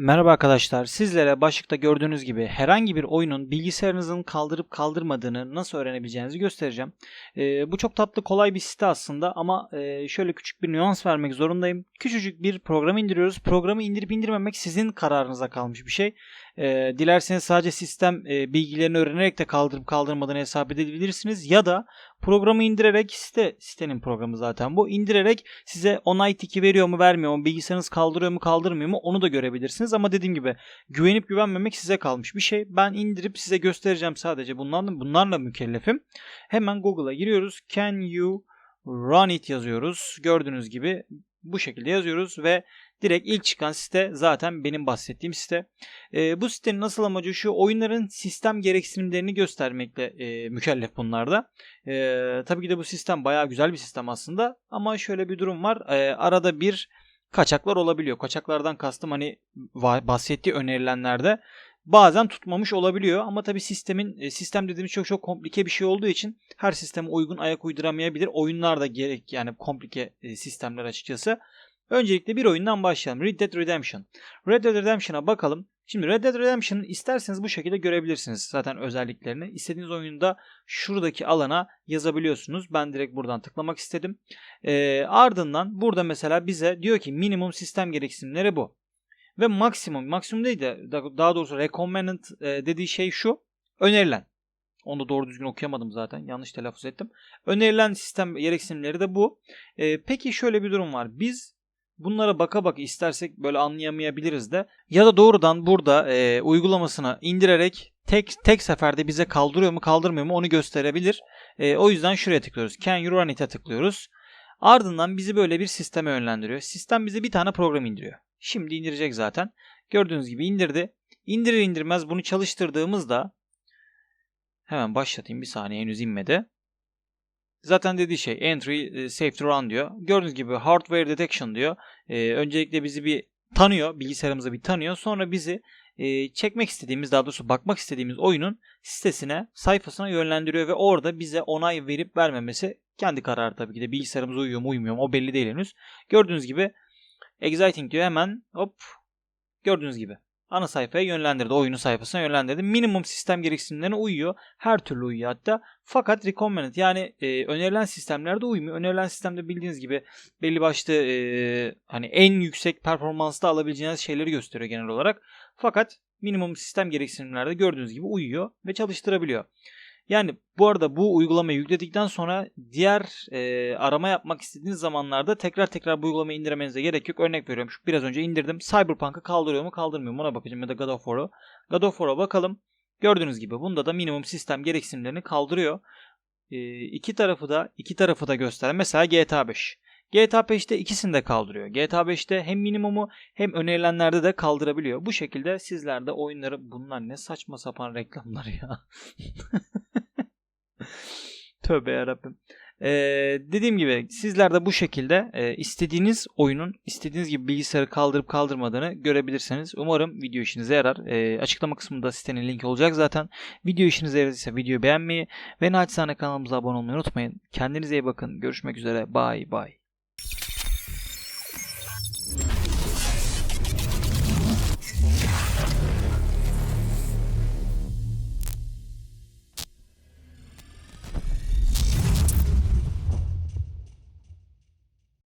Merhaba arkadaşlar. Sizlere başlıkta gördüğünüz gibi herhangi bir oyunun bilgisayarınızın kaldırıp kaldırmadığını nasıl öğrenebileceğinizi göstereceğim. Ee, bu çok tatlı kolay bir site aslında ama e, şöyle küçük bir nüans vermek zorundayım. Küçücük bir program indiriyoruz. Programı indirip indirmemek sizin kararınıza kalmış bir şey. Ee, dilerseniz sadece sistem e, bilgilerini öğrenerek de kaldırıp kaldırmadığını hesap edebilirsiniz. Ya da programı indirerek site, sitenin programı zaten bu. indirerek size onay tiki veriyor mu vermiyor mu bilgisayarınız kaldırıyor mu kaldırmıyor mu onu da görebilirsiniz. Ama dediğim gibi güvenip güvenmemek size kalmış bir şey. Ben indirip size göstereceğim sadece bunlarla, bunlarla mükellefim. Hemen Google'a giriyoruz. Can you run it yazıyoruz. Gördüğünüz gibi bu şekilde yazıyoruz ve direkt ilk çıkan site zaten benim bahsettiğim site. E, bu sitenin asıl amacı şu oyunların sistem gereksinimlerini göstermekle e, mükellef bunlarda. E, tabii ki de bu sistem bayağı güzel bir sistem aslında ama şöyle bir durum var. E, arada bir kaçaklar olabiliyor. Kaçaklardan kastım hani bahsettiği önerilenlerde bazen tutmamış olabiliyor ama tabii sistemin e, sistem dediğimiz çok çok komplike bir şey olduğu için her sisteme uygun ayak uyduramayabilir. Oyunlar da gerek yani komplike e, sistemler açıkçası. Öncelikle bir oyundan başlayalım. Red Dead Redemption. Red Dead Redemption'a bakalım. Şimdi Red Dead Redemption'ı isterseniz bu şekilde görebilirsiniz zaten özelliklerini. İstediğiniz oyunda şuradaki alana yazabiliyorsunuz. Ben direkt buradan tıklamak istedim. Ee, ardından burada mesela bize diyor ki minimum sistem gereksinimleri bu. Ve maksimum, maksimum değil de daha doğrusu recommended e, dediği şey şu. Önerilen. Onu da doğru düzgün okuyamadım zaten. Yanlış telaffuz ettim. Önerilen sistem gereksinimleri de bu. Ee, peki şöyle bir durum var. Biz Bunlara baka baka istersek böyle anlayamayabiliriz de ya da doğrudan burada e, uygulamasına indirerek tek tek seferde bize kaldırıyor mu kaldırmıyor mu onu gösterebilir. E, o yüzden şuraya tıklıyoruz. Can you run it'e tıklıyoruz. Ardından bizi böyle bir sisteme yönlendiriyor. Sistem bize bir tane program indiriyor. Şimdi indirecek zaten. Gördüğünüz gibi indirdi. İndirir indirmez bunu çalıştırdığımızda hemen başlatayım bir saniye henüz inmedi. Zaten dediği şey entry e, safe to run diyor. Gördüğünüz gibi hardware detection diyor. Ee, öncelikle bizi bir tanıyor, bilgisayarımızı bir tanıyor. Sonra bizi e, çekmek istediğimiz, daha doğrusu bakmak istediğimiz oyunun sitesine, sayfasına yönlendiriyor ve orada bize onay verip vermemesi kendi kararı tabii ki de. Bilgisayarımız uyuyor mu uymuyor mu o belli değil henüz. Gördüğünüz gibi exciting diyor hemen hop gördüğünüz gibi ana sayfaya yönlendirdi. Oyunun sayfasına yönlendirdi. Minimum sistem gereksinimlerine uyuyor. Her türlü uyuyor hatta. Fakat recommended yani e, önerilen sistemlerde uymuyor. Önerilen sistemde bildiğiniz gibi belli başlı e, hani en yüksek performansta alabileceğiniz şeyleri gösteriyor genel olarak. Fakat minimum sistem gereksinimlerde gördüğünüz gibi uyuyor ve çalıştırabiliyor. Yani bu arada bu uygulamayı yükledikten sonra diğer e, arama yapmak istediğiniz zamanlarda tekrar tekrar bu uygulamayı indirmenize gerek yok. Örnek veriyorum. Şu biraz önce indirdim. Cyberpunk'ı kaldırıyor mu kaldırmıyor mu ona bakacağım ya da God of War'u. God of War'a bakalım. Gördüğünüz gibi bunda da minimum sistem gereksinimlerini kaldırıyor. E, iki tarafı da iki tarafı da göster. Mesela GTA 5. GTA 5'te ikisini de kaldırıyor. GTA 5'te hem minimumu hem önerilenlerde de kaldırabiliyor. Bu şekilde sizler de oyunları bunlar ne saçma sapan reklamlar ya. Tövbe yarabbim. Ee, dediğim gibi sizler de bu şekilde e, istediğiniz oyunun istediğiniz gibi bilgisayarı kaldırıp kaldırmadığını görebilirsiniz. Umarım video işinize yarar. E, açıklama kısmında sitenin linki olacak zaten. Video işinize yaradıysa videoyu beğenmeyi ve naçizane kanalımıza abone olmayı unutmayın. Kendinize iyi bakın. Görüşmek üzere. Bye bye.